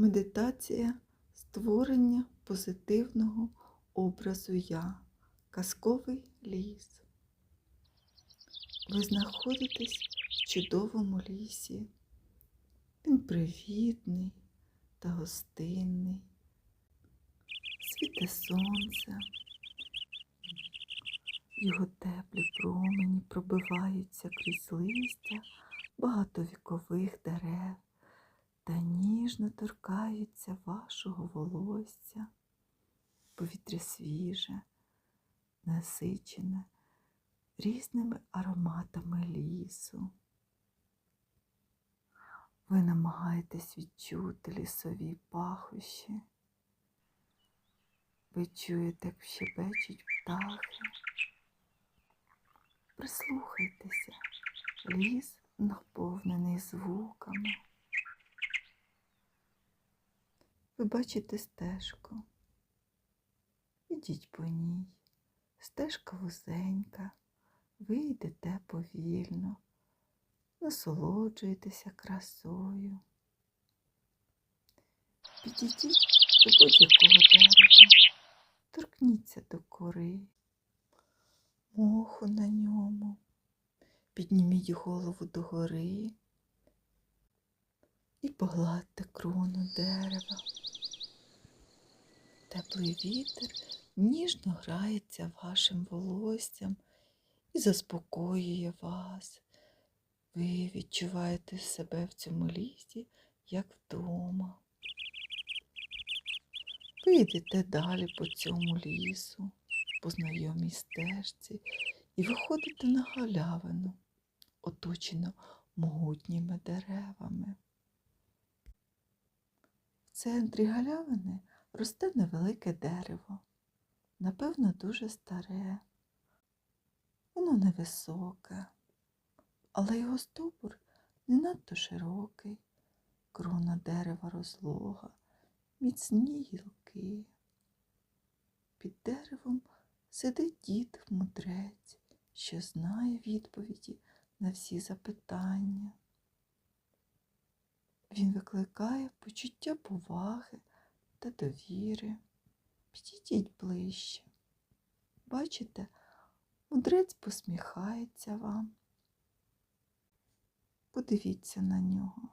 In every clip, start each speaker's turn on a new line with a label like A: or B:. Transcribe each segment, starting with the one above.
A: Медитація створення позитивного образу я. Казковий ліс. Ви знаходитесь в чудовому лісі. Він привітний та гостинний. Світе сонце. Його теплі промені пробиваються крізь листя багатовікових дерев та ніжно торкаються вашого волосся. Повітря свіже, насичене різними ароматами лісу. Ви намагаєтесь відчути лісові пахощі. Ви чуєте, як щебечуть птахи. Прислухайтеся, ліс наповнений звуками. Ви бачите стежку. Ідіть по ній. Стежка вузенька, ви йдете повільно, насолоджуєтеся красою. Підійдіть до будь-якого дерева, торкніться до кори, моху на ньому, підніміть голову догори і погладьте крону дерева. Теплий вітер ніжно грається вашим волоссям і заспокоює вас. Ви відчуваєте себе в цьому лісі, як вдома. Ви йдете далі по цьому лісу, по знайомій стежці, і виходите на галявину, оточену могутніми деревами. В центрі галявини росте невелике дерево, напевно, дуже старе. Воно невисоке, але його стовбур не надто широкий, крона дерева розлога, міцні гілки. Під деревом сидить дід мудрець, що знає відповіді на всі запитання. Він викликає почуття поваги та довіри. Підійдіть ближче. Бачите, мудрець посміхається вам. Подивіться на нього.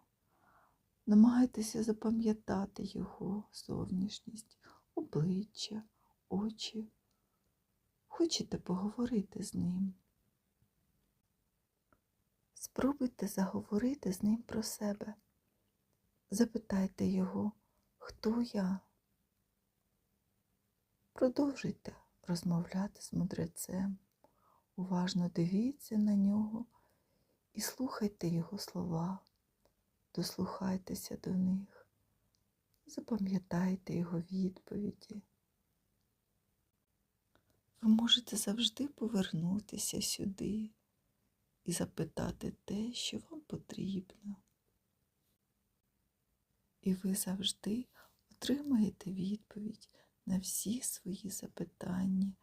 A: Намагайтеся запам'ятати його зовнішність, обличчя, очі. Хочете поговорити з ним? Спробуйте заговорити з ним про себе. Запитайте його, хто я? Продовжуйте розмовляти з мудрецем. Уважно дивіться на нього і слухайте його слова, дослухайтеся до них, запам'ятайте його відповіді. Ви можете завжди повернутися сюди і запитати те, що вам потрібно. І ви завжди отримаєте відповідь на всі свої запитання